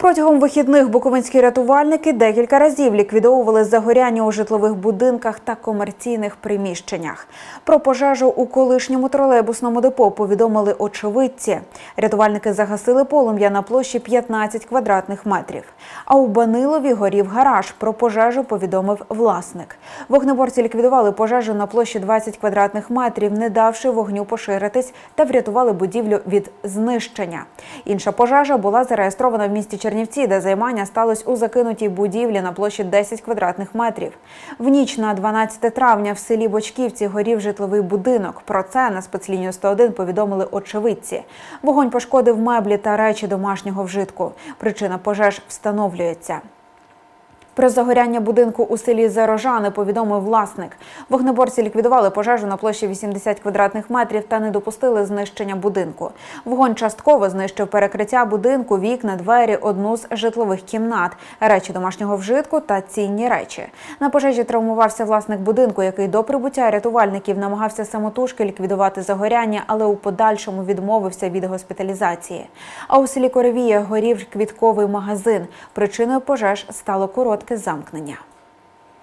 Протягом вихідних буковинські рятувальники декілька разів ліквідовували загоряння у житлових будинках та комерційних приміщеннях. Про пожежу у колишньому тролейбусному депо повідомили очевидці. Рятувальники загасили полум'я на площі 15 квадратних метрів. А у Банилові горів гараж. Про пожежу повідомив власник. Вогнеборці ліквідували пожежу на площі 20 квадратних метрів, не давши вогню поширитись та врятували будівлю від знищення. Інша пожежа була зареєстрована в місті Чернівці, де займання сталося у закинутій будівлі на площі 10 квадратних метрів. В ніч на 12 травня в селі Бочківці горів житловий будинок. Про це на спецлінію 101 повідомили очевидці. Вогонь пошкодив меблі та речі домашнього вжитку. Причина пожеж встановлюється. Про загоряння будинку у селі Зарожани повідомив власник. Вогнеборці ліквідували пожежу на площі 80 квадратних метрів та не допустили знищення будинку. Вогонь частково знищив перекриття будинку, вікна, двері, одну з житлових кімнат, речі домашнього вжитку та цінні речі. На пожежі травмувався власник будинку, який до прибуття рятувальників намагався самотужки ліквідувати загоряння, але у подальшому відмовився від госпіталізації. А у селі Коровія горів квітковий магазин. Причиною пожеж стало коротке замкнення.